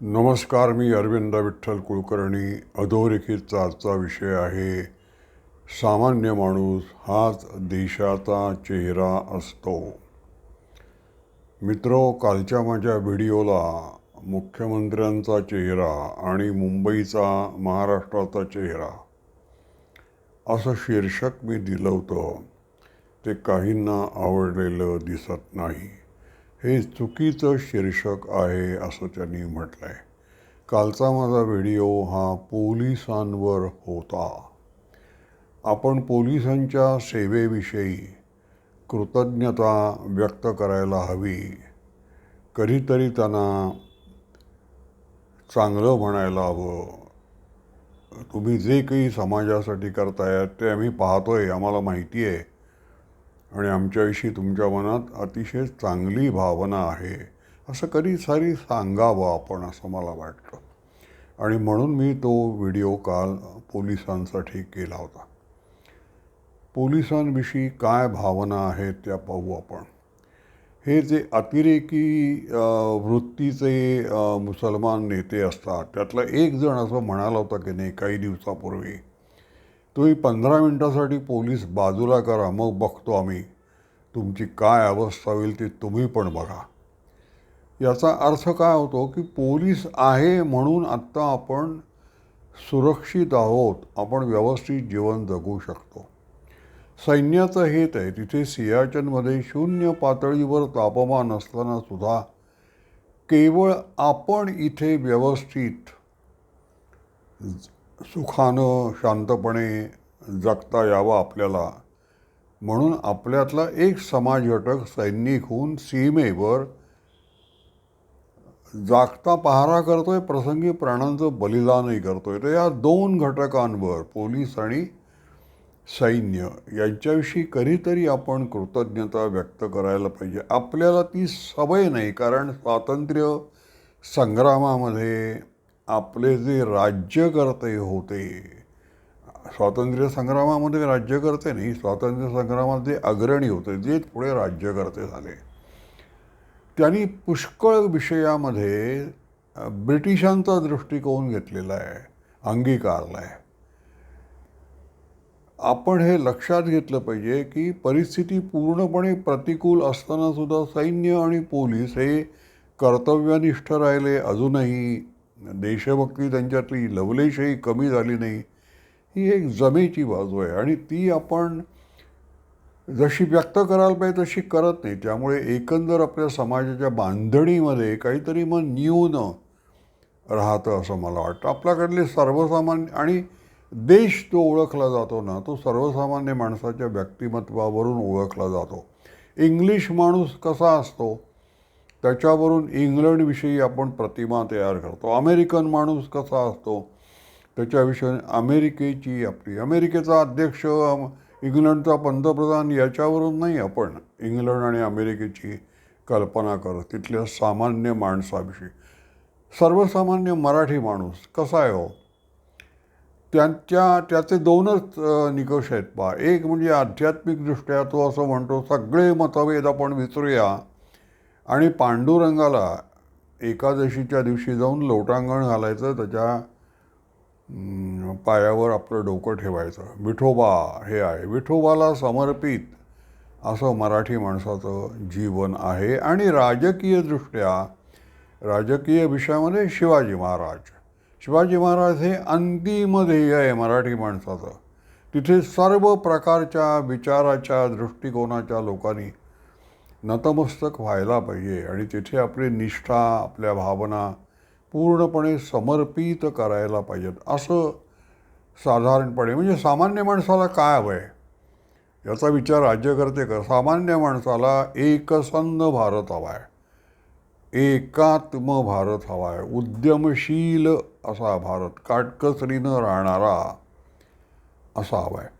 नमस्कार मी अरविंद विठ्ठल कुलकर्णी. अधोरेखित आजचा विषय आहे सामान्य माणूस हाच देशाचा चेहरा असतो. मित्रो कालच्या माझ्या व्हिडिओला मुख्यमंत्र्यांचा चेहरा आणि मुंबईचा महाराष्ट्राचा चेहरा असं शीर्षक मी दिलं होतं. ते काहींना आवडलेलं दिसत नाही. हे चुकीचं शीर्षक आहे असं त्यांनी म्हटलं आहे कालचा माझा व्हिडिओ हा पोलिसांवर होता. आपण पोलिसांच्या सेवेविषयी कृतज्ञता व्यक्त करायला हवी. कधीतरी त्यांना चांगलं म्हणायला हवं. तुम्ही जे काही समाजासाठी करतायत ते आम्ही पाहतो आहे आम्हाला माहिती आहे. आणि आमच्याविषयी तुमच्या मनात अतिशय चांगली भावना आहे. असं कधी सारी सांगावं आपण असं मला वाटतं. आणि म्हणून मी तो व्हिडिओ काल पोलिसांसाठी केला होता. पोलिसांविषयी काय भावना आहेत त्या पाहू आपण. हे जे अतिरेकी वृत्तीचे मुसलमान नेते असतात त्यातला एक जण असं म्हणाला होता की नाही काही दिवसापूर्वी तुम्ही पंधरा मिनटासाठी पोलीस बाजूला करा मग बघतो आम्ही. तुमची काय अवस्था होईल ती तुम्ही पण बघा. याचा अर्थ काय होतो की पोलीस आहे म्हणून आत्ता आपण सुरक्षित आहोत आपण व्यवस्थित जीवन जगू शकतो. सैन्याचं हेत आहे तिथे सियाचनमध्ये शून्य पातळीवर तापमान असताना सुद्धा केवळ आपण इथे व्यवस्थित सुखानं शांतपणे जगता यावं आपल्याला. म्हणून आपल्यातला एक समाज घटक सैनिक होऊन सीमेवर जागता पहारा करतोय प्रसंगी प्राणांचं बलिदानही करतोय. तर या दोन घटकांवर पोलीस आणि सैन्य यांच्याविषयी कधीतरी आपण कृतज्ञता व्यक्त करायला पाहिजे. आपल्याला ती सवय नाही कारण स्वातंत्र्य संग्रामामध्ये आपले जे राज्यकर्ते होते स्वातंत्र्य संग्रामामध्ये राज्यकर्ते नाही स्वातंत्र्य संग्रामात जे अग्रणी होते जे पुढे राज्यकर्ते झाले. त्यांनी पुष्कळ विषयामध्ये ब्रिटिशांचा दृष्टिकोन घेतलेला आहे अंगीकारला आहे. आपण हे लक्षात घेतलं पाहिजे की परिस्थिती पूर्णपणे प्रतिकूल असताना सुद्धा सैन्य आणि पोलीस हे कर्तव्यनिष्ठ राहिले अजूनही. देशभक्ती त्यांच्यातली लवलेशही कमी झाली नाही ही एक जमेची बाजू आहे. आणि ती आपण जशी व्यक्त करायला पाहिजे तशी करत नाही. त्यामुळे एकंदर आपल्या समाजाच्या बांधणीमध्ये काहीतरी मग न्यून राहतं असं मला वाटतं. आपल्याकडले सर्वसामान्य आणि देश जो ओळखला जातो ना तो सर्वसामान्य माणसाच्या व्यक्तिमत्वावरून ओळखला जातो. इंग्लिश माणूस कसा असतो? त्याच्यावरून इंग्लंडविषयी आपण प्रतिमा तयार करतो. अमेरिकन माणूस कसा असतो? त्याच्याविषयी अमेरिकेची आपली अमेरिकेचा अध्यक्ष इंग्लंडचा पंतप्रधान याच्यावरून नाही आपण इंग्लंड आणि अमेरिकेची कल्पना करत. तिथल्या सामान्य माणसाविषयी. सर्वसामान्य मराठी माणूस कसा आहे हो? त्यांच्या त्याचे दोनच निकष आहेत पा एक म्हणजे आध्यात्मिकदृष्ट्या तो असं म्हणतो सगळे मतभेद आपण विसरूया. आणि पांडुरंगाला एकादशीच्या दिवशी जाऊन लोटांगण घालायचं त्याच्या पायावर आपलं डोकं ठेवायचं. विठोबा हे आहे. विठोबाला समर्पित असं मराठी माणसाचं जीवन आहे. आणि राजकीयदृष्ट्या राजकीय विषयामध्ये शिवाजी महाराज. शिवाजी महाराज हे अंतिम ध्येय आहे मराठी माणसाचं. तिथे सर्व प्रकारच्या विचाराच्या दृष्टिकोनाच्या लोकांनी नतमस्तक व्हायला पाहिजे आणि तिथे आपली निष्ठा आपल्या भावना पूर्णपणे समर्पित करायला पाहिजेत. असं साधारणपणे म्हणजे सामान्य माणसाला काय हवं आहे? याचा विचार राज्यकर्ते कर सामान्य माणसाला एकसंध भारत हवा आहे. एकात्म भारत हवा आहे. उद्यमशील असा भारत काटकसरीनं राहणारा असा हवा आहे.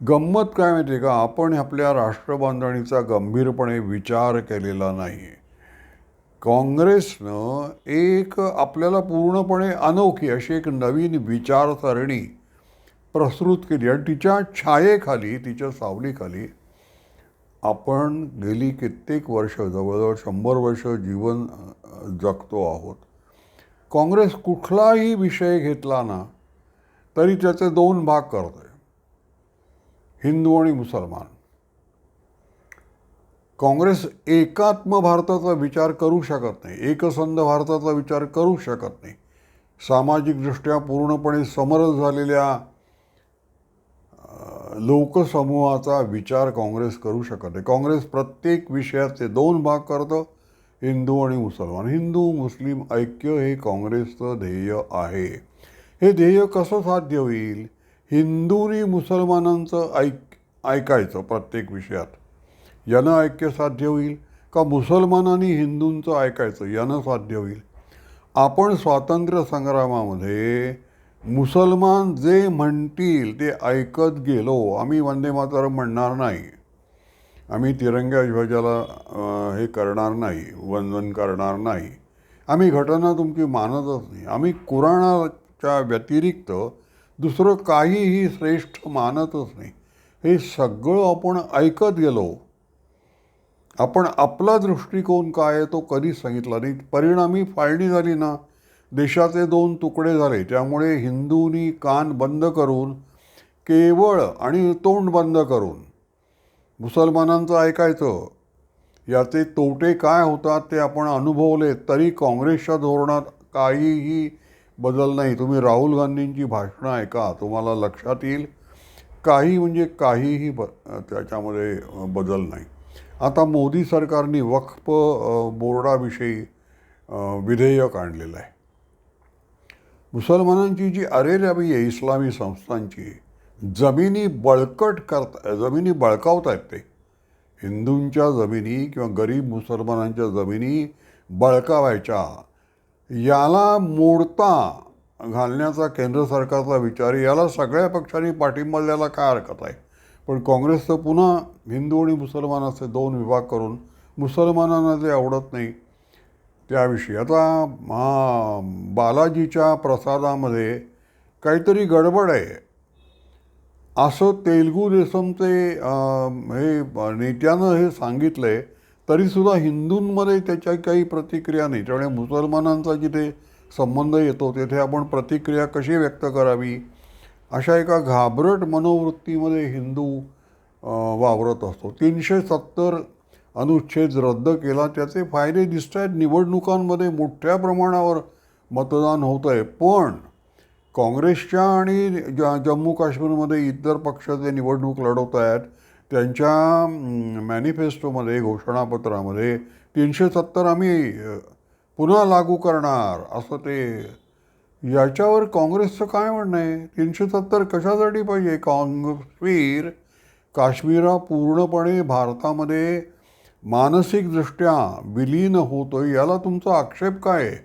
गंमत काय माहिती आहे का? आपण आपल्या राष्ट्रबांधणीचा गंभीरपणे विचार केलेला नाही काँग्रेसनं एक आपल्याला पूर्णपणे अनोखी अशी एक नवीन विचारसरणी प्रसृत केली आणि तिच्या छायेखाली तिच्या सावलीखाली आपण गेली कित्येक वर्ष जवळजवळ शंभर वर्ष जीवन जगतो आहोत. काँग्रेस कुठलाही विषय घेतला ना तरी त्याचे दोन भाग करते हिंदू आणि मुसलमान. काँग्रेस एकात्म भारताचा विचार करू शकत नाही एकसंध भारताचा विचार करू शकत नाही. सामाजिकदृष्ट्या पूर्णपणे समरस झालेल्या लोकसमूहाचा विचार काँग्रेस करू शकत नाही. काँग्रेस प्रत्येक विषयाचे दोन भाग करतं हिंदू आणि मुसलमान. हिंदू मुस्लिम ऐक्य हे काँग्रेसचं ध्येय आहे. हे ध्येय कसं साध्य होईल? हिंदूंनी मुसलमानांचं ऐक ऐकायचं प्रत्येक विषयात. यानं ऐक्य साध्य होईल का मुसलमानांनी हिंदूंचं ऐकायचं? यानं साध्य होईल. आपण स्वातंत्र्य संग्रामामध्ये मुसलमान जे म्हणतील ते ऐकत गेलो. आम्ही वंदे मातरम म्हणणार नाही. आम्ही तिरंग्या ध्वजाला हे करणार नाही वंदन करणार नाही. आम्ही घटना तुमची मानतच नाही. आम्ही कुराणाच्या व्यतिरिक्त दुसरं काहीही श्रेष्ठ मानतच नाही. हे सगळं आपण ऐकत गेलो. आपण आपला दृष्टिकोन काय आहे तो कधीच सांगितला नाही. परिणामी फाळणी झाली ना देशाचे दोन तुकडे झाले. त्यामुळे हिंदूंनी कान बंद करून केवळ आणि तोंड बंद करून मुसलमानांचं ऐकायचं. याचे तोटे काय होतात ते आपण अनुभवले तरी काँग्रेसच्या धोरणात काहीही बदल नाही. तुम्ही राहुल गांधींची भाषणं ऐका तुम्हाला लक्षात येईल. काही म्हणजे काहीही ब त्याच्यामध्ये बदल नाही. आता मोदी सरकारने वक्फ बोर्डाविषयी विधेयक आणलेलं आहे. मुसलमानांची जी अरेरावी आहे इस्लामी संस्थांची जमिनी बळकट करता जमिनी बळकावत आहेत ते. हिंदूंच्या जमिनी किंवा गरीब मुसलमानांच्या जमिनी बळकावायच्या. याला मोडता घालण्याचा केंद्र सरकारचा विचार याला सगळ्या पक्षांनी पाठिंबा द्यायला काय हरकत आहे? पण काँग्रेसचं पुन्हा हिंदू आणि मुसलमान असे दोन विभाग करून मुसलमानांना जे आवडत नाही. त्याविषयी आता हा बालाजीच्या प्रसादामध्ये काहीतरी गडबड आहे. असं तेलगू देसमचे हे नेत्यानं हे सांगितलं आहे तरीसुद्धा हिंदूंमध्ये त्याच्या काही प्रतिक्रिया नाही. त्यामुळे मुसलमानांचा जिथे संबंध येतो तेथे आपण प्रतिक्रिया कशी व्यक्त करावी? अशा एका घाबरट मनोवृत्तीमध्ये हिंदू वावरत असतो. तीनशे सत्तर अनुच्छेद रद्द केला त्याचे फायदे दिसत आहेत निवडणुकांमध्ये मोठ्या प्रमाणावर मतदान होतं आहे पण काँग्रेसच्या आणि ज जम्मू काश्मीरमध्ये इतर पक्ष जे निवडणूक लढवत आहेत त्यांच्या मॅनिफेस्टोमध्ये घोषणापत्रामध्ये तीनशे सत्तर आम्ही पुन्हा लागू करणार असं ते याच्यावर काँग्रेसचं काय म्हणणं आहे? तीनशे सत्तर कशासाठी पाहिजे? काँग्रेसवीर काश्मीर हा पूर्णपणे भारतामध्ये मानसिकदृष्ट्या विलीन होतो याला तुमचा आक्षेप काय आहे?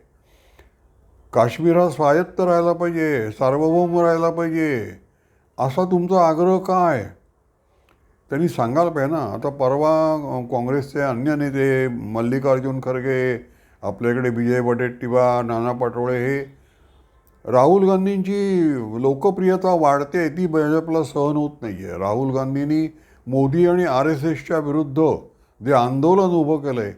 काश्मीर हा स्वायत्त राहायला पाहिजे सार्वभौम राहायला पाहिजे असा तुमचा आग्रह काय त्यांनी सांगायला पाहिजे ना आता परवा काँग्रेसचे अन्य नेते मल्लिकार्जुन खरगे आपल्याकडे विजय वडेट्टीवार नाना पटोळे हे राहुल गांधींची लोकप्रियता वाढते ती भाजपला सहन होत नाही आहे राहुल गांधींनी मोदी आणि आर एस एसच्या विरुद्ध जे आंदोलन उभं केलं आहे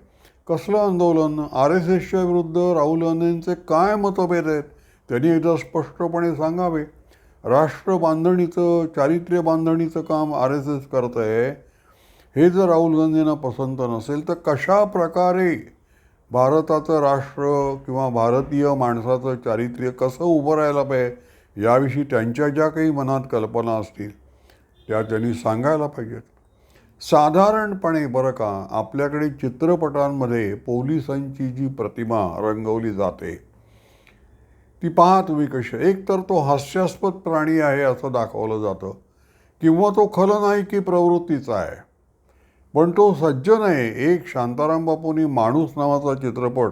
कसलं आंदोलन? आर एस एसच्या विरुद्ध राहुल गांधींचे काय मतभेद आहेत? त्यांनी एकदा स्पष्टपणे सांगावे. राष्ट्र बांधणीचं चारित्र्य बांधणीचं काम आर एस एस करत आहे हे जर राहुल गांधींना पसंत नसेल तर कशा प्रकारे भारताचं राष्ट्र किंवा भारतीय माणसाचं चारित्र्य कसं उभं राहायला पाहिजे याविषयी त्यांच्या ज्या काही मनात कल्पना असतील त्या त्यांनी सांगायला पाहिजेत. साधारणपणे बरं का आपल्याकडे चित्रपटांमध्ये पोलिसांची जी प्रतिमा रंगवली जाते ती पहा तुम्ही कशी एक तर तो हास्यास्पद प्राणी आहे असं दाखवलं जातं. किंवा तो खलनायकी प्रवृत्तीचा आहे. पण तो सज्जन आहे. एक शांताराम बापूंनी माणूस नावाचा चित्रपट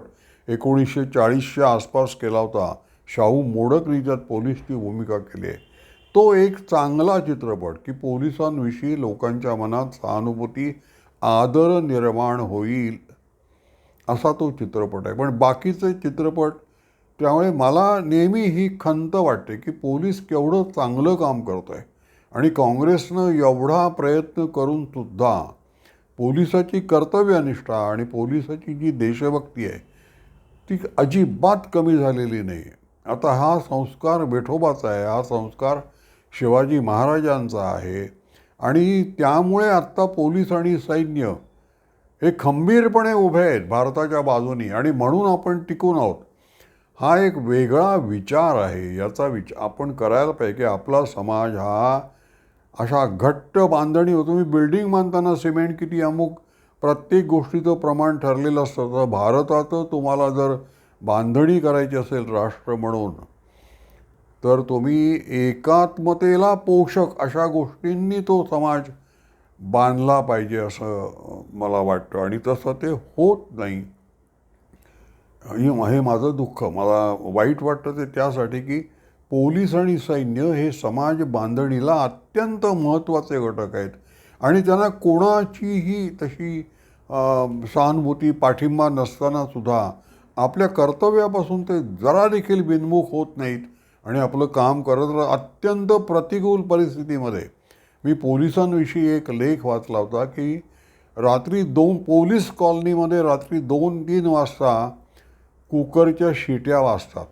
एकोणीसशे चाळीसच्या आसपास केला होता. शाहू मोडकनी ज्यात पोलीसची भूमिका केली आहे. तो एक चांगला चित्रपट की पोलिसांविषयी लोकांच्या मनात सहानुभूती आदर निर्माण होईल असा तो चित्रपट आहे. पण बाकीचे चित्रपट त्यामुळे मला नेहमी ही खंत वाटते की पोलीस केवढं चांगलं काम करत आहे आणि काँग्रेसनं एवढा प्रयत्न करून सुद्धा पोलिसाची कर्तव्यनिष्ठा आणि पोलिसाची जी देशभक्ती आहे ती अजिबात कमी झालेली नाही. आता हा संस्कार बेठोबाचा आहे हा संस्कार शिवाजी महाराजांचा आहे. आणि त्यामुळे आत्ता पोलीस आणि सैन्य हे खंबीरपणे उभे आहेत भारताच्या बाजूनी. आणि म्हणून आपण टिकून आहोत. हा एक वेगळा विचार आहे. याचा विचार आपण करायला पाहिजे की आपला समाज हा अशा घट्ट बांधणी होतो. तुम्ही बिल्डिंग बांधताना सिमेंट किती अमुक प्रत्येक गोष्टीचं प्रमाण ठरलेलं असतं. तर भारतात तुम्हाला जर बांधणी करायची असेल राष्ट्र म्हणून तर तुम्ही एकात्मतेला पोषक अशा गोष्टींनी तो समाज बांधला पाहिजे असं मला वाटतं. आणि तसं ते होत नाही. हे हे माझं दुःख. मला वाईट वाटतं ते त्यासाठी की पोलीस आणि सैन्य हे समाज बांधणीला अत्यंत महत्त्वाचे घटक आहेत. आणि त्यांना कोणाचीही तशी सहानुभूती पाठिंबा नसताना सुद्धा आपल्या कर्तव्यापासून ते जरा देखील बिनमुख होत नाहीत. आणि आपलं काम करत अत्यंत प्रतिकूल परिस्थितीमध्ये. मी पोलिसांविषयी एक लेख वाचला होता की रात्री दोन पोलीस कॉलनीमध्ये रात्री दोन तीन वाजता कुकरच्या शिट्या वाजतात.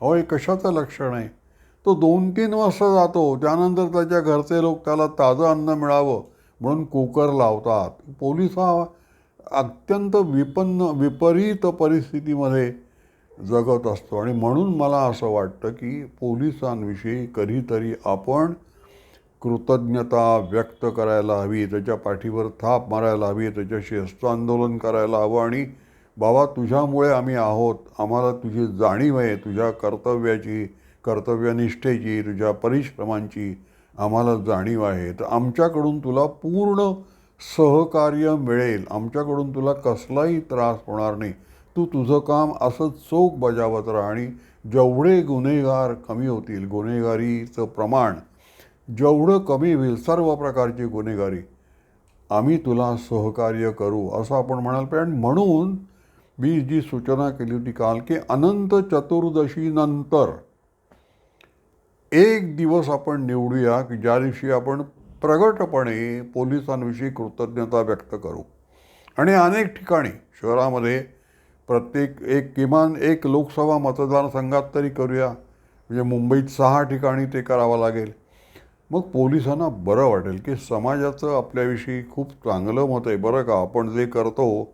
अहो हे कशाचं लक्षण आहे? तो दोन तीन वाजता जातो त्यानंतर त्याच्या घरचे लोक त्याला ताजं अन्न मिळावं म्हणून कुकर लावतात. पोलीस हा अत्यंत विपन्न विपरीत परिस्थितीमध्ये जगत असतो. आणि म्हणून मला असं वाटतं की पोलिसांविषयी कधीतरी आपण कृतज्ञता व्यक्त करायला हवी त्याच्या पाठीवर थाप मारायला हवी त्याच्याशी हस्तांदोलन करायला हवं आणि बाबा तुझ्यामुळे आम्ही आहोत. आम्हाला तुझी जाणीव आहे. तुझ्या कर्तव्याची कर्तव्यनिष्ठेची तुझ्या परिश्रमांची आम्हाला जाणीव आहे. तर आमच्याकडून तुला पूर्ण सहकार्य मिळेल. आमच्याकडून तुला कसलाही त्रास होणार नाही. तू तुझं काम असंच चोख बजावत राहा आणि जेवढे गुन्हेगार कमी होतील गुन्हेगारीचं प्रमाण जेवढं कमी होईल सर्व प्रकारची गुन्हेगारी आम्ही तुला सहकार्य करू असं आपण म्हणाल. पण म्हणून मी जी सूचना केली होती काल की अनंत चतुर्दशीनंतर एक दिवस आपण निवडूया की ज्या दिवशी आपण प्रगटपणे पोलिसांविषयी कृतज्ञता व्यक्त करू. आणि अनेक ठिकाणी शहरामध्ये प्रत्येक एक किमान एक लोकसभा मतदारसंघात तरी करूया. म्हणजे मुंबईत सहा ठिकाणी ते करावं लागेल. मग पोलिसांना बरं वाटेल की समाजाचं आपल्याविषयी खूप चांगलं मत आहे. बरं का आपण जे करतो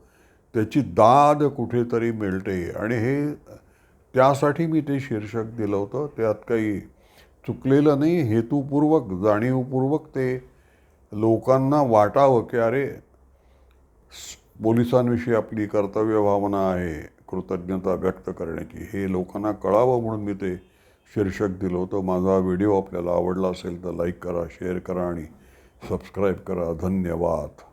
त्याची दाद कुठेतरी मिळते. आणि हे त्यासाठी मी ते शीर्षक दिलं होतं. त्यात काही चुकलेलं नाही हेतुपूर्वक जाणीवपूर्वक ते लोकांना वाटावं की अरे पोलिसांविषयी आपली कर्तव्य भावना आहे कृतज्ञता व्यक्त करण्याची. हे लोकांना कळावं म्हणून मी ते शीर्षक दिलं होतं. माझा व्हिडिओ आपल्याला आवडला असेल तर लाईक करा शेअर करा आणि सबस्क्राईब करा. धन्यवाद.